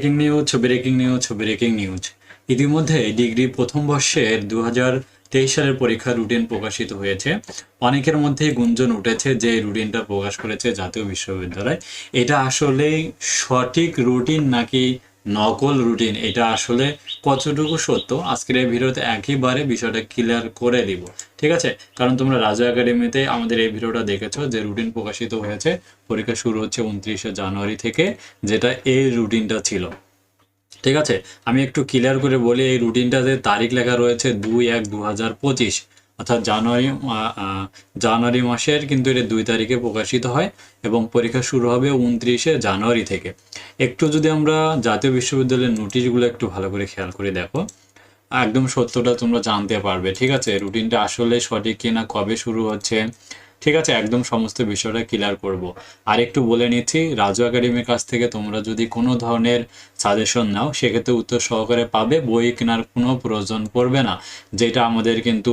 Breaking news breaking news breaking news ইতিমধ্যে degree প্রথম বর্ষের দু তেইশ সালের পরীক্ষার রুটিন প্রকাশিত হয়েছে। অনেকের মধ্যে গুঞ্জন উঠেছে যে রুটিনটা প্রকাশ করেছে জাতীয় বিশ্ববিদ্যালয়। এটা আসলে সঠিক রুটিন নাকি নকল রুটিন, এটা আসলে কতটুকু সত্য? আজকের এই ভিডিওতে একইবারে বিষয়টা ক্লিয়ার করে দিব। ঠিক আছে? কারণ তোমরা রাজা একাডেমিতে আমাদের এই ভিডিওটা দেখেছ যে রুটিন প্রকাশিত হয়েছে, পরীক্ষা শুরু হচ্ছে উনত্রিশে জানুয়ারি থেকে, যেটা এই রুটিনটা ছিল। ঠিক আছে? আমি একটু ক্লিয়ার করে বলি, এই রুটিনটাতে তারিখ লেখা রয়েছে দুই এক দু অর্থাৎ জানুয়ারি জানুয়ারি মাসের কিন্তু এটা দুই তারিখে প্রকাশিত হয় এবং পরীক্ষা শুরু হবে উনত্রিশে জানুয়ারি থেকে। একটু যদি আমরা জাতীয় বিশ্ববিদ্যালয়ের নোটিশগুলো একটু ভালো করে খেয়াল করে দেখো। একদম সত্যটা তোমরা জানতে পারবে, ঠিক আছে? রুটিনটা আসলে সঠিক কিনা, কবে শুরু হচ্ছে, ঠিক আছে? একদম সমস্ত বিষয়টা ক্লিয়ার করব। আর একটু বলে নিচ্ছি, রাজু একাডেমির কাছ থেকে তোমরা যদি কোনো ধরনের সাজেশন নাও, সেক্ষেত্রে উত্তর সহকারে পাবে, বই কেনার কোনো প্রয়োজন পড়বে না। যেটা আমাদের কিন্তু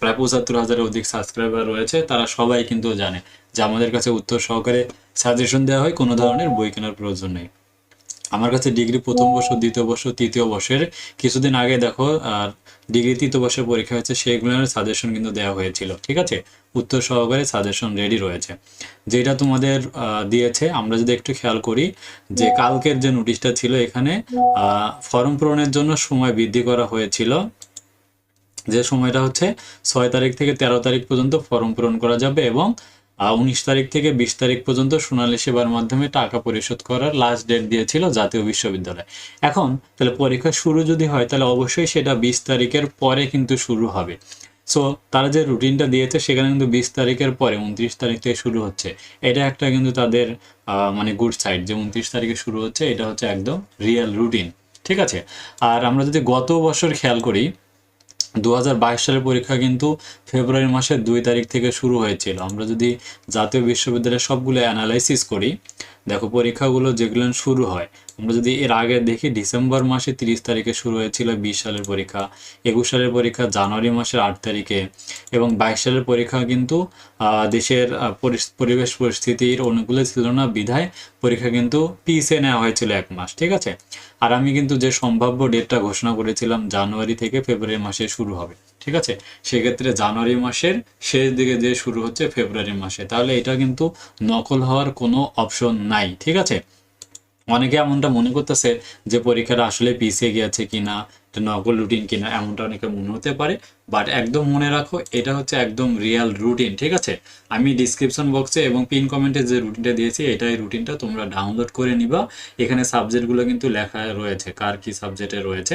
প্রায় পঁচাত্তর হাজারের অধিক সাবস্ক্রাইবার রয়েছে, তারা সবাই কিন্তু জানে। যে আমাদের কাছে উত্তর সহকারে সাজেশন দেওয়া হয়, কোনো ধরনের বই কেনার প্রয়োজন নেই। আমার কাছে ডিগ্রি প্রথম বর্ষ, দ্বিতীয় বর্ষ, তৃতীয় বর্ষের কিছুদিন আগে দেখো, আর ডিগ্রি তৃতীয় বর্ষের পরীক্ষা হয়েছে, সেগুলোর সাজেশন কিন্তু দেওয়া হয়েছিল, ঠিক আছে? উত্তর সহকারে সাজেশন রেডি রয়েছে। যেটা তোমাদের দিয়েছে, আমরা যদি একটু খেয়াল করি, যে কালকের যে নোটিশটা ছিল এখানে ফর্ম পূরণের জন্য সময় বৃদ্ধি করা হয়েছিল। যে সময়টা হচ্ছে ছয় তারিখ থেকে তেরো তারিখ পর্যন্ত ফর্ম পূরণ করা যাবে এবং উনিশ তারিখ থেকে বিশ তারিখ পর্যন্ত সোনালী সেবার মাধ্যমে টাকা পরিশোধ করার লাস্ট ডেট দিয়েছিল জাতীয় বিশ্ববিদ্যালয়। এখন তাহলে পরীক্ষা শুরু যদি হয়, তাহলে অবশ্যই সেটা বিশ তারিখের পরে কিন্তু শুরু হবে। সো তারা যে রুটিনটা দিয়েছে, সেখানে কিন্তু বিশ তারিখের পরে, উনত্রিশ তারিখ থেকে শুরু হচ্ছে। এটা একটা কিন্তু তাদের মানে গুড সাইড যে উনত্রিশ তারিখে শুরু হচ্ছে, এটা হচ্ছে একদম রিয়েল রুটিন ঠিক আছে? আর আমরা যদি গত বছর খেয়াল করি দু হাজার বাইশ সালের পরীক্ষা কিন্তু ফেব্রুয়ারি মাসের দুই তারিখ থেকে শুরু হয়েছিল। আমরা যদি জাতীয় বিশ্ববিদ্যালয়ের সবগুলো অ্যানালাইসিস করি, দেখো পরীক্ষাগুলো যেগুলো শুরু হয় আমরা যদি এর আগে দেখি, ডিসেম্বর মাসে তিরিশ তারিখে শুরু হয়েছিল বিশ সালের পরীক্ষা, একুশ সালের পরীক্ষা জানুয়ারি মাসের আট তারিখে এবং বাইশ সালের পরীক্ষা কিন্তু দেশের পরিবেশ পরিস্থিতির অনুকূলে ছিল না, বিধায় পরীক্ষা কিন্তু পিছিয়ে নেওয়া হয়েছিল এক মাস, ঠিক আছে? আর আমি কিন্তু যে সম্ভাব্য ডেটটা ঘোষণা করেছিলাম, জানুয়ারি থেকে ফেব্রুয়ারি মাসে শুরু হবে, ঠিক আছে? সেক্ষেত্রে জানুয়ারি মাসের শেষ দিকে যে শুরু হচ্ছে, ফেব্রুয়ারি মাসে। তাহলে এটা কিন্তু নকল হওয়ার কোনো অপশন নাই, ঠিক আছে? অনেকে এমনটা মনে করতেছে যে পরীক্ষাটা আসলে পিছিয়ে গিয়েছে কিনা নকল রুটিন কিনা, এমনটা অনেকে মনে হতে পারে। বাট একদম মনে রাখো, এটা হচ্ছে একদম রিয়েল রুটিন ঠিক আছে? আমি ডিসক্রিপশন বক্সে এবং পিন কমেন্টে যে রুটিনটা দিয়েছি এটাই রুটিনটা তোমরা ডাউনলোড করে নিবা। এখানে সাবজেক্টগুলো কিন্তু লেখা রয়েছে, কার কি সাবজেক্টে রয়েছে।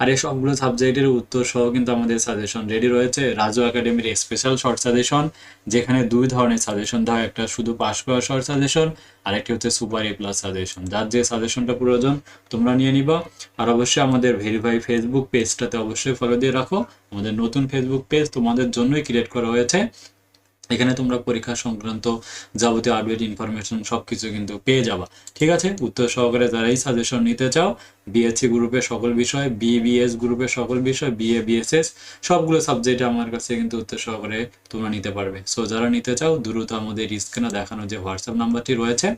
আর এই সবগুলো সাবজেক্টের উত্তর সহ কিন্তু আমাদের সাজেশন রেডি রয়েছে। রাজু একাডেমির স্পেশাল শর্ট সাজেশন যেখানে দুই ধরনের সাজেশন দেওয়া একটা শুধু পাস করা শর্ট সাজেশন আর একটি হচ্ছে সুপার এ প্লাস সাজেশন যার যে সাজেশনটা প্রয়োজন, তোমরা নিয়ে নিবা। আর অবশ্যই আমাদের ভেরিফাই ফেসবুক পেজটাতে অবশ্যই ফলো দিয়ে রাখো। আমাদের নতুন ফেসবুক পেজ তোমাদের জন্যই ক্রিয়েট করা হয়েছে। এখানে তোমরা পরীক্ষা সংক্রান্ত যাবতীয় আপডেট ইনফরমেশন সবকিছু কিন্তু পেয়ে যাবা। ঠিক আছে? উত্তর সহকারে যারাই সাজেশন নিতে চাও বিএসসি গ্রুপের সকল বিষয় বিবিএস গ্রুপের সকল বিষয় বিএ বিএসএস সবগুলো সাবজেক্ট আমার কাছে কিন্তু উত্তর সহকারে তোমরা নিতে পারবে। সো যারা নিতে চাও, দ্রুত আমাদের স্ক্রিনে দেখানো যে হোয়াটসঅ্যাপ নাম্বারটি রয়েছে,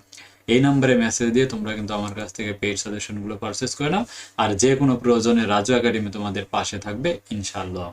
এই নাম্বারে মেসেজ দিয়ে তোমরা কিন্তু আমার কাছ থেকে পেইড সাজেশনগুলো পারচেস করে নাও। আর যে কোনো প্রয়োজনে রাজু একাডেমি তোমাদের পাশে থাকবে, ইনশাআল্লাহ।